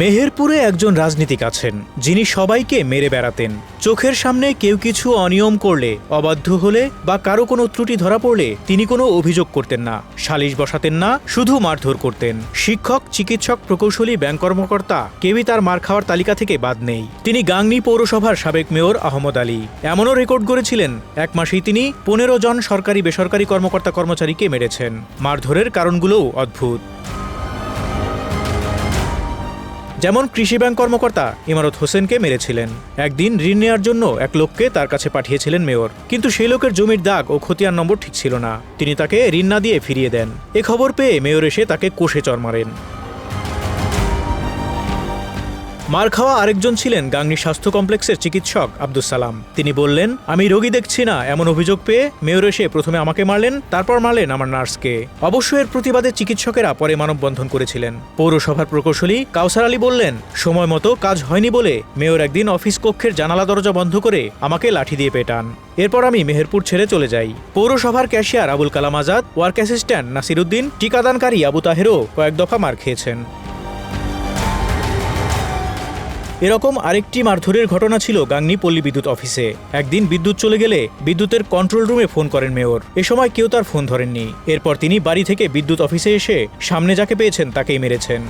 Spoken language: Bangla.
মেহেরপুরে একজন রাজনীতিক আছেন, যিনি সবাইকে মেরে বেড়াতেন। চোখের সামনে কেউ কিছু অনিয়ম করলে, অবাধ্য হলে বা কারও কোনো ত্রুটি ধরা পড়লে তিনি কোনো অভিযোগ করতেন না, সালিশ বসাতেন না, শুধু মারধর করতেন। শিক্ষক, চিকিৎসক, প্রকৌশলী, ব্যাংক কর্মকর্তা, কেউই তার মার খাওয়ার তালিকা থেকে বাদ নেই। তিনি গাংনী পৌরসভার সাবেক মেয়র আহমদ আলী। এমনও রেকর্ড করেছিলেন এক মাসেই তিনি পনেরো জন সরকারি বেসরকারি কর্মকর্তা কর্মচারীকে মেরেছেন। মারধরের কারণগুলোও অদ্ভুত। যেমন কৃষি ব্যাংক কর্মকর্তা ইমারত হোসেনকে মেরেছিলেন। একদিন ঋণ নেওয়ার জন্য এক লোককে তার কাছে পাঠিয়েছিলেন মেয়র। কিন্তু সেই লোকের জমির দাগ ও খতিয়ান নম্বর ঠিক ছিল না। তিনি তাকে ঋণ না দিয়ে ফিরিয়ে দেন। এ খবর পেয়ে মেয়র এসে তাকে কোষে চর মারেন। মার খাওয়া আরেকজন ছিলেন গাংনী স্বাস্থ্য কমপ্লেক্সের চিকিৎসক আব্দুল সালাম। তিনি বললেন, আমি রোগী দেখছি না, এমন অভিযোগ পেয়ে মেয়র এসে প্রথমে আমাকে মারলেন, তারপর মারলেন আমার নার্সকে। অবশ্য এর প্রতিবাদে চিকিৎসকেরা পরে মানববন্ধন করেছিলেন। পৌরসভার প্রকৌশলী কাউসার আলী বললেন, সময় মতো কাজ হয়নি বলে মেয়র একদিন অফিস কক্ষের জানালা দরজা বন্ধ করে আমাকে লাঠি দিয়ে পেটান। এরপর আমি মেহেরপুর ছেড়ে চলে যাই। পৌরসভার cashier Abul Kalam Azad, work assistant Nasiruddin, টিকাদানকারী Abu তাহেরও কয়েক দফা মার খেয়েছেন। এরকম আরেকটি মারধরের ঘটনা ছিল গাংনি পল্লী বিদ্যুৎ অফিসে। একদিন বিদ্যুৎ চলে গেলে বিদ্যুতের কন্ট্রোল রুমে ফোন করেন মেয়র। এ সময় কেউ তার ফোন ধরেননি। এরপর তিনি বাড়ি থেকে বিদ্যুৎ অফিসে এসে সামনে যাকে পেয়েছেন তাকেই মেরেছেন।